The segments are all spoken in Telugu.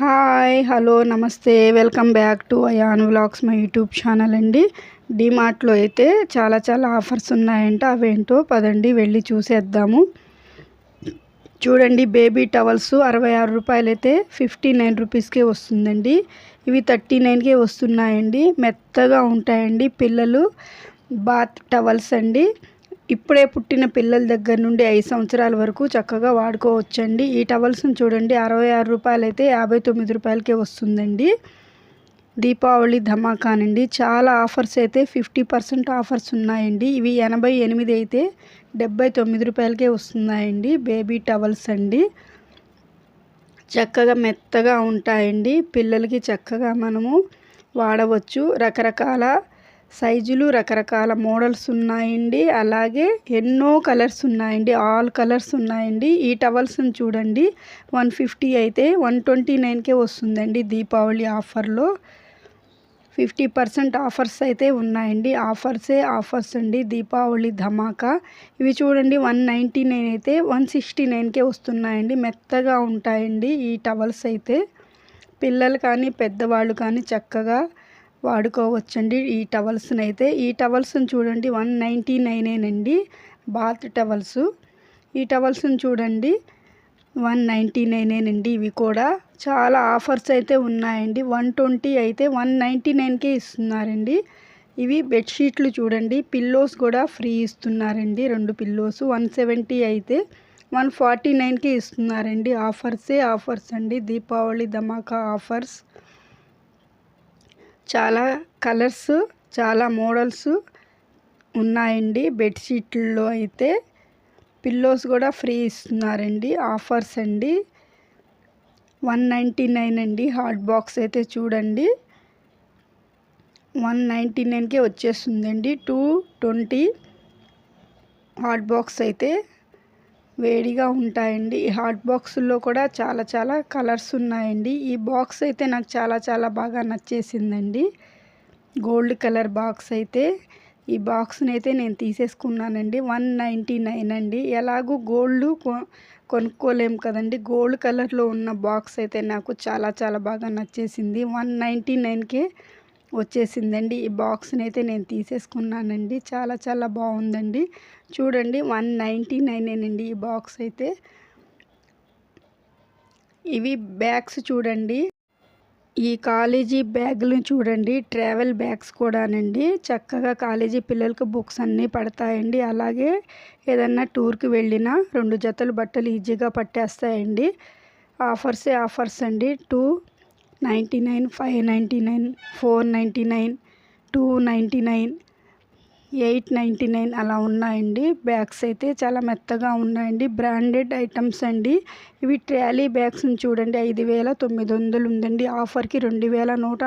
హాయ్ హలో నమస్తే. Welcome back to Ayan vlogs my YouTube channel అండి. డిమార్ట్లో అయితే చాలా చాలా ఆఫర్స్ ఉన్నాయంట. అవేంటో పదండి వెళ్ళి చూసేద్దాము. చూడండి బేబీ టవల్స్ అరవై ఆరు రూపాయలు అయితే ఫిఫ్టీ నైన్ రూపీస్కే వస్తుందండి. ఇవి థర్టీ నైన్కే వస్తున్నాయండి. మెత్తగా ఉంటాయండి పిల్లలు. బాత్ టవల్స్ అండి. ఇప్పుడే పుట్టిన పిల్లల దగ్గర నుండి ఐదు సంవత్సరాల వరకు చక్కగా వాడుకోవచ్చండి. ఈ టవల్స్ని చూడండి అరవై ఆరు రూపాయలు అయితే యాభై తొమ్మిది రూపాయలకే వస్తుందండి. దీపావళి ధమాకానండి. చాలా ఆఫర్స్ అయితే ఫిఫ్టీ పర్సెంట్ ఆఫర్స్ ఉన్నాయండి. ఇవి ఎనభై ఎనిమిది అయితే డెబ్బై తొమ్మిది రూపాయలకే వస్తున్నాయండి బేబీ టవల్స్ అండి. చక్కగా మెత్తగా ఉంటాయండి. పిల్లలకి చక్కగా మనము వాడవచ్చు. రకరకాల సైజులు రకరకాల మోడల్స్ ఉన్నాయండి. అలాగే ఎన్నో కలర్స్ ఉన్నాయండి. ఆల్ కలర్స్ ఉన్నాయండి. ఈ టవల్స్ని చూడండి. వన్ ఫిఫ్టీ అయితే వన్ ట్వంటీ నైన్కే వస్తుందండి దీపావళి ఆఫర్లో. ఫిఫ్టీ పర్సెంట్ ఆఫర్స్ అయితే ఉన్నాయండి. ఆఫర్సే ఆఫర్స్ అండి. దీపావళి ధమాకా. ఇవి చూడండి వన్ నైంటీ నైన్ అయితే వన్ సిక్స్టీ నైన్కే వస్తున్నాయండి. మెత్తగా ఉంటాయండి ఈ టవల్స్ అయితే. పిల్లలు కానీ పెద్దవాళ్ళు కానీ చక్కగా వాడుకోవచ్చండి. ఈ టవల్స్ని అయితే ఈ టవల్స్ని చూడండి వన్ నైంటీ నైనేనండి. Bath towels. ఈ టవల్స్ని చూడండి వన్ నైంటీ నైనేనండి ఇవి కూడా. చాలా ఆఫర్స్ అయితే ఉన్నాయండి. వన్ ట్వంటీ అయితే వన్ నైంటీ నైన్కే ఇస్తున్నారండి. ఇవి బెడ్షీట్లు చూడండి పిల్లోస్ కూడా ఫ్రీ ఇస్తున్నారండి. రెండు పిల్లోస్ వన్ సెవెంటీ అయితే వన్ ఫార్టీ నైన్కి ఇస్తున్నారండి. ఆఫర్సే ఆఫర్స్ అండి. దీపావళి ధమాకా ఆఫర్స్. చాలా కలర్స్ చాలా మోడల్స్ ఉన్నాయండి. బెడ్షీట్లో అయితే పిల్లోస్ కూడా ఫ్రీ ఇస్తున్నారండి ఆఫర్స్ అండి. వన్ నైంటీ నైన్ అండి హాట్ బాక్స్ అయితే చూడండి. వన్ నైంటీ నైన్కే వచ్చేస్తుందండి. టూ ట్వంటీ హాట్ బాక్స్ అయితే వేడిగా ఉంటాయండి. ఈ హాట్ బాక్సుల్లో కూడా చాలా చాలా కలర్స్ ఉన్నాయండి. ఈ బాక్స్ అయితే నాకు చాలా చాలా బాగా నచ్చేసిందండి. గోల్డ్ కలర్ బాక్స్ అయితే. ఈ బాక్స్ని అయితే నేను తీసేసుకున్నానండి. వన్ నైంటీ నైన్ అండి. ఎలాగూ గోల్డ్ కొనుక్కోలేము కదండి. గోల్డ్ కలర్లో ఉన్న బాక్స్ అయితే నాకు చాలా చాలా బాగా నచ్చేసింది. వన్ నైంటీ నైన్కే వచ్చేసిందండి. ఈ బాక్స్ని అయితే నేను తీసేసుకున్నానండి. చాలా చాలా బాగుందండి. చూడండి వన్ నైంటీ నైనేనండి ఈ బాక్స్ అయితే ఇవి బ్యాగ్స్ చూడండి. ఈ కాలేజీ బ్యాగులు చూడండి ట్రావెల్ బ్యాగ్స్ కూడానండి. చక్కగా కాలేజీ పిల్లలకు బుక్స్ అన్నీ పడతాయండి. అలాగే ఏదన్నా టూర్కి వెళ్ళినా రెండు జతలు బట్టలు ఈజీగా పట్టేస్తాయండి. ఆఫర్సే ఆఫర్స్ అండి. Two ninety nine five ninety nine four ninety nine two ninety nine eight ninety nine అలా ఉన్నాయండి. బ్యాగ్స్ అయితే చాలా మెత్తగా ఉన్నాయండి. బ్రాండెడ్ ఐటమ్స్ అండి. ఇవి ట్రాలీ బ్యాగ్స్ని చూడండి. ఐదు వేల తొమ్మిది వందలు ఉందండి. ఆఫర్కి రెండు వేల నూట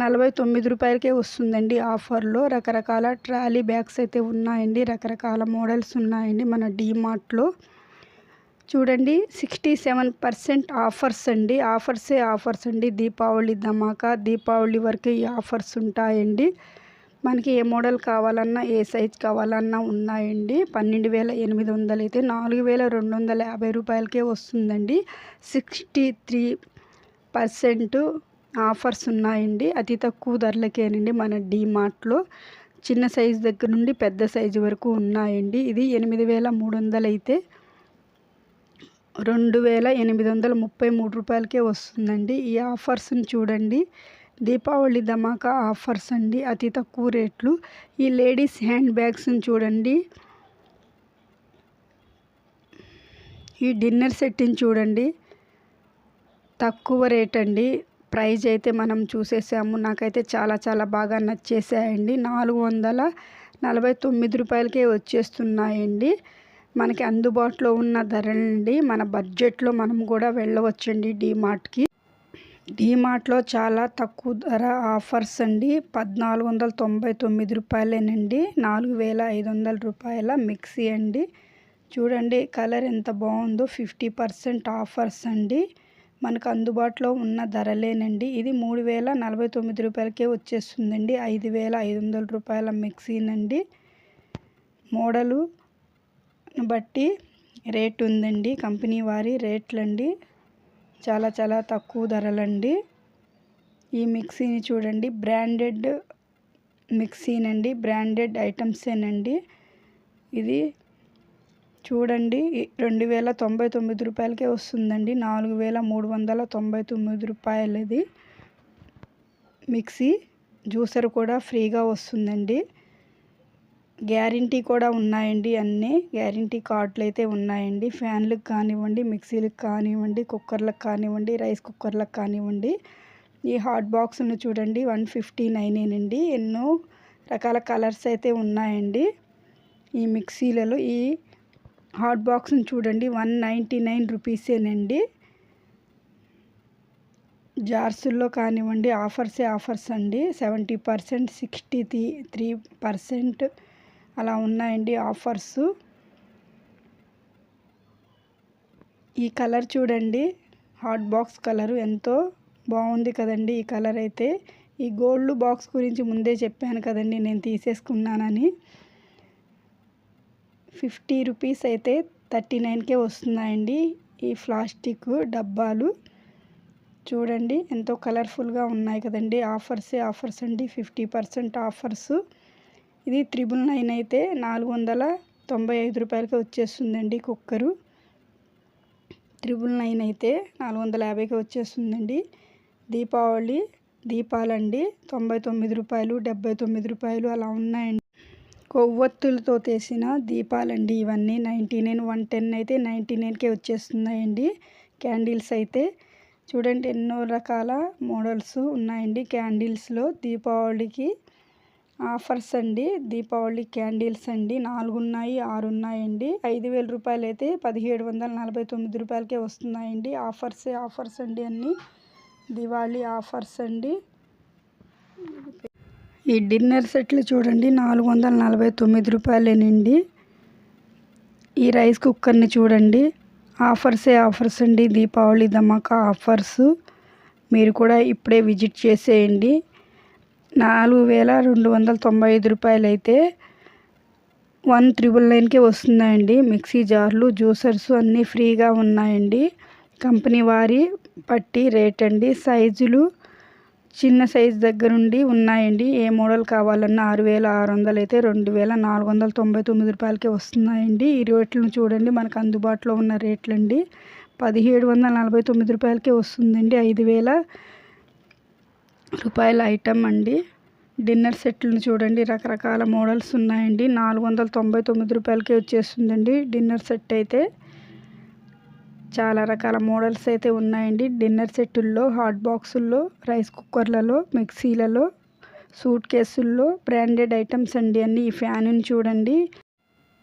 నలభై తొమ్మిది రూపాయలకే వస్తుందండి ఆఫర్లో. రకరకాల ట్రాలీ బ్యాగ్స్ అయితే ఉన్నాయండి. రకరకాల మోడల్స్ ఉన్నాయండి మన డీమార్ట్లో. చూడండి సిక్స్టీ సెవెన్ పర్సెంట్ ఆఫర్స్ అండి. ఆఫర్సే ఆఫర్స్ అండి. దీపావళి ధమాకా దీపావళి వరకు ఈ ఆఫర్స్ ఉంటాయండి. మనకి ఏ మోడల్ కావాలన్నా ఏ సైజ్ కావాలన్నా ఉన్నాయండి. పన్నెండు వేల ఎనిమిది వందలు అయితే నాలుగు వేల రెండు వందల యాభై రూపాయలకే వస్తుందండి. సిక్స్టీ త్రీ పర్సెంట్ ఆఫర్స్ ఉన్నాయండి. అతి తక్కువ ధరలకేనండి మన డీమార్ట్లో. చిన్న సైజు దగ్గర నుండి పెద్ద సైజు వరకు ఉన్నాయండి. ఇది ఎనిమిది వేల మూడు వందలు అయితే రెండు వేల ఎనిమిది వందల ముప్పై మూడు రూపాయలకే వస్తుందండి. ఈ ఆఫర్స్ని చూడండి. దీపావళి ధమాకా ఆఫర్స్ అండి. అతి తక్కువ రేట్లు. ఈ లేడీస్ హ్యాండ్ బ్యాగ్స్ని చూడండి. ఈ డిన్నర్ సెట్ని చూడండి. తక్కువ రేట్ అండి ప్రైజ్ అయితే మనం చూసేసాము. నాకైతే చాలా చాలా బాగా నచ్చేసాయండి. నాలుగు వందల నలభై తొమ్మిది రూపాయలకే వచ్చేస్తున్నాయండి. మనకి అందుబాటులో ఉన్న ధరలండి. మన బడ్జెట్లో మనం కూడా వెళ్ళవచ్చండి డీమార్ట్కి. డీమార్ట్లో చాలా తక్కువ ధర ఆఫర్స్ అండి పద్నాలుగు వందల తొంభై తొమ్మిది రూపాయలేనండి. నాలుగు వేల ఐదు వందల రూపాయల మిక్సీ అండి. చూడండి కలర్ ఎంత బాగుందో ఫిఫ్టీ పర్సెంట్ ఆఫర్స్ అండి మనకు అందుబాటులో ఉన్న ధరలేనండి. ఇది మూడు వేల నలభై తొమ్మిది రూపాయలకే వచ్చేస్తుందండి. ఐదు వేల ఐదు వందల రూపాయల మిక్సీనండి. మోడలు బట్టి రేట్ ఉందండి. కంపెనీ వారి రేట్లండి. చాలా చాలా తక్కువ ధరలండి. ఈ మిక్సీని చూడండి. బ్రాండెడ్ మిక్సీనండి. బ్రాండెడ్ ఐటమ్సేనండి. ఇది చూడండి. రెండు వేల తొంభై తొమ్మిది రూపాయలకే వస్తుందండి. నాలుగు వేల మూడు వందల తొంభై తొమ్మిది రూపాయలది మిక్సీ. జ్యూసర్ కూడా ఫ్రీగా వస్తుందండి. గ్యారంటీ కూడా ఉన్నాయండి అన్నీ. గ్యారంటీ కార్డులు అయితే ఉన్నాయండి. ఫ్యాన్లకు కానివ్వండి మిక్సీలకు కానివ్వండి కుక్కర్లకు కానివ్వండి రైస్ కుక్కర్లకు కానివ్వండి. ఈ హాట్ బాక్స్ను చూడండి వన్ ఫిఫ్టీ నైనేనండి. ఎన్నో రకాల కలర్స్ అయితే ఉన్నాయండి. ఈ మిక్సీలలో ఈ హాట్ బాక్స్ని చూడండి వన్ నైంటీ నైన్ రూపీసేనండి. జార్సుల్లో కానివ్వండి ఆఫర్సే ఆఫర్స్ అండి seventy percent sixty three three percent అలా ఉన్నాయండి ఆఫర్స్. ఈ కలర్ చూడండి. హాట్ బాక్స్ కలరు ఎంతో బాగుంది కదండి ఈ కలర్ అయితే. ఈ గోల్డ్ బాక్స్ గురించి ముందే చెప్పాను కదండి నేను తీసేసుకున్నానని. ఫిఫ్టీ రూపీస్ అయితే థర్టీ నైన్కే వస్తున్నాయండి ఈ ప్లాస్టిక్ డబ్బాలు. చూడండి ఎంతో కలర్ఫుల్గా ఉన్నాయి కదండి ఆఫర్సే ఆఫర్స్ అండి. Fifty percent offers. ఇది త్రిబుల్ నైన్ అయితే నాలుగు వందల తొంభై ఐదు రూపాయలకి వచ్చేస్తుందండి కుక్కరు. త్రిబుల్ నైన్ అయితే నాలుగు వందల యాభైకి వచ్చేస్తుందండి. దీపావళి దీపాలండి తొంభై తొమ్మిది రూపాయలు డెబ్బై తొమ్మిది రూపాయలు అలా ఉన్నాయండి. కొవ్వొత్తులతో తీసిన దీపాలండి ఇవన్నీ నైంటీ నైన్ వన్ టెన్ అయితే నైంటీ నైన్కే వచ్చేస్తున్నాయండి. క్యాండిల్స్ అయితే చూడండి ఎన్నో రకాల మోడల్స్ ఉన్నాయండి క్యాండిల్స్లో దీపావళికి. ఆఫర్స్ అండి. దీపావళి క్యాండిల్స్ అండి. నాలుగు ఉన్నాయి ఆరు ఉన్నాయండి ఐదు వేల రూపాయలు అయితే పదిహేడు వందల నలభై తొమ్మిది రూపాయలకే వస్తున్నాయండి. ఆఫర్సే ఆఫర్స్ అండి అన్నీ. దివాళీ ఆఫర్స్ అండి. ఈ డిన్నర్ సెట్లు చూడండి. నాలుగు వందల నలభై తొమ్మిది రూపాయలేనండి. ఈ రైస్ కుక్కర్ని చూడండి. ఆఫర్సే ఆఫర్స్ అండి. దీపావళి ధమాకా ఆఫర్స్. మీరు కూడా ఇప్పుడే విజిట్ చేసేయండి. నాలుగు వేల రెండు వందల తొంభై ఐదు రూపాయలు అయితే వన్ త్రిబుల్ నైన్కే వస్తున్నాయండి. మిక్సీ జార్లు జ్యూసర్స్ అన్నీ ఫ్రీగా ఉన్నాయండి. కంపెనీ వారి పట్టి రేట్ అండి సైజులు చిన్న సైజు దగ్గరుండి ఉన్నాయండి. ఏ మోడల్ కావాలన్నా ఆరు వేల ఆరు వందలు అయితే రెండు వేల నాలుగు వందల తొంభై తొమ్మిది రూపాయలకే వస్తున్నాయండి. ఈ రేట్లను చూడండి. మనకు అందుబాటులో ఉన్న రేట్లు అండి పదిహేడు వందల నలభై తొమ్మిది రూపాయలకే వస్తుందండి. ఐదు వేల రూపాయల ఐటమ్ అండి. డిన్నర్ సెట్లను చూడండి. రకరకాల మోడల్స్ ఉన్నాయండి. నాలుగు వందల తొంభై తొమ్మిది రూపాయలకే వచ్చేస్తుందండి డిన్నర్ సెట్ అయితే. చాలా రకాల మోడల్స్ అయితే ఉన్నాయండి. డిన్నర్ సెట్టుల్లో హాట్ బాక్సుల్లో రైస్ కుక్కర్లలో మిక్సీలలో సూట్ కేసుల్లో బ్రాండెడ్ ఐటమ్స్ అండి అన్ని ఈ ఫ్యాన్ని చూడండి.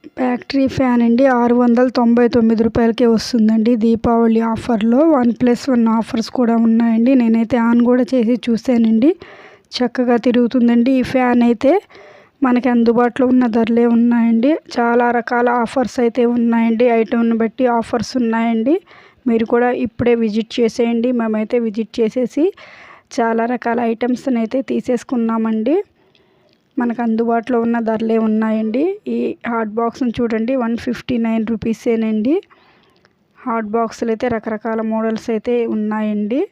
ఫ్యాక్టరీ ఫ్యాన్ అండి. ఆరు వందల తొంభై తొమ్మిది రూపాయలకే వస్తుందండి. దీపావళి ఆఫర్లో వన్ ప్లస్ వన్ ఆఫర్స్ కూడా ఉన్నాయండి. నేనైతే ఆన్ కూడా చేసి చూశానండి. చక్కగా తిరుగుతుందండి. ఈ ఫ్యాన్ అయితే మనకి అందుబాటులో ఉన్న ధరలే ఉన్నాయండి. చాలా రకాల ఆఫర్స్ అయితే ఉన్నాయండి. ఐటమ్ని బట్టి ఆఫర్స్ ఉన్నాయండి. మీరు కూడా ఇప్పుడే విజిట్ చేసేయండి. మేమైతే విజిట్ చేసేసి చాలా రకాల ఐటమ్స్ని అయితే తీసేసుకున్నామండి. మనకు అందుబాటులో ఉన్న ధరలే ఉన్నాయండి. ఈ హాట్ బాక్స్ని చూడండి వన్ ఫిఫ్టీ నైన్ రూపీసేనండి. హాట్ బాక్సులు అయితే రకరకాల మోడల్స్ అయితే ఉన్నాయండి.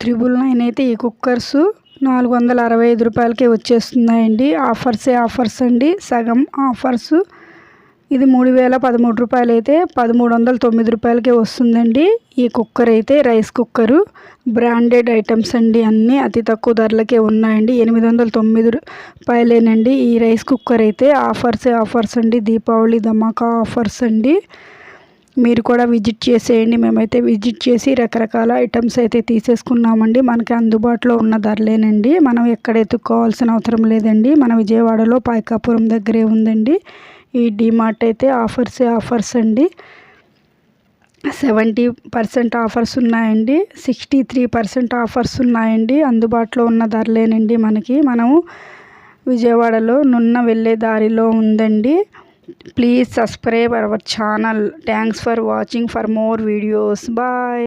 త్రిబుల్ నైన్ అయితే ఈ కుక్కర్స్ నాలుగు వందల అరవై ఐదు రూపాయలకే వచ్చేస్తున్నాయండి. ఆఫర్సే ఆఫర్స్ అండి. సగం ఆఫర్స్. ఇది మూడు వేల పదమూడు రూపాయలు అయితే పదమూడు వందల తొమ్మిది రూపాయలకే వస్తుందండి. ఈ కుక్కర్ అయితే రైస్ కుక్కరు బ్రాండెడ్ ఐటమ్స్ అండి అన్నీ అతి తక్కువ ధరలకే ఉన్నాయండి. ఎనిమిది వందల తొమ్మిది రూపాయలేనండి ఈ రైస్ కుక్కర్ అయితే ఆఫర్సే ఆఫర్స్ అండి. దీపావళి ధమాకా ఆఫర్స్ అండి. మీరు కూడా విజిట్ చేసేయండి. మేమైతే విజిట్ చేసి రకరకాల ఐటమ్స్ అయితే తీసేసుకున్నామండి. మనకి అందుబాటులో ఉన్న ధరలేనండి. మనం ఎక్కడ ఎత్తుక్కోవాల్సిన అవసరం లేదండి. మన విజయవాడలో పాయకాపురం దగ్గరే ఉందండి. ఈ డిమార్ట్ అయితే ఆఫర్సే ఆఫర్స్ అండి. సెవెంటీ పర్సెంట్ ఆఫర్స్ ఉన్నాయండి. సిక్స్టీ త్రీ పర్సెంట్ ఆఫర్స్ ఉన్నాయండి. అందుబాటులో ఉన్న ధరలేనండి మనకి. మనము విజయవాడలో నున్న వెళ్ళే దారిలో ఉందండి. Please subscribe our channel. Thanks for watching. For more videos. Bye.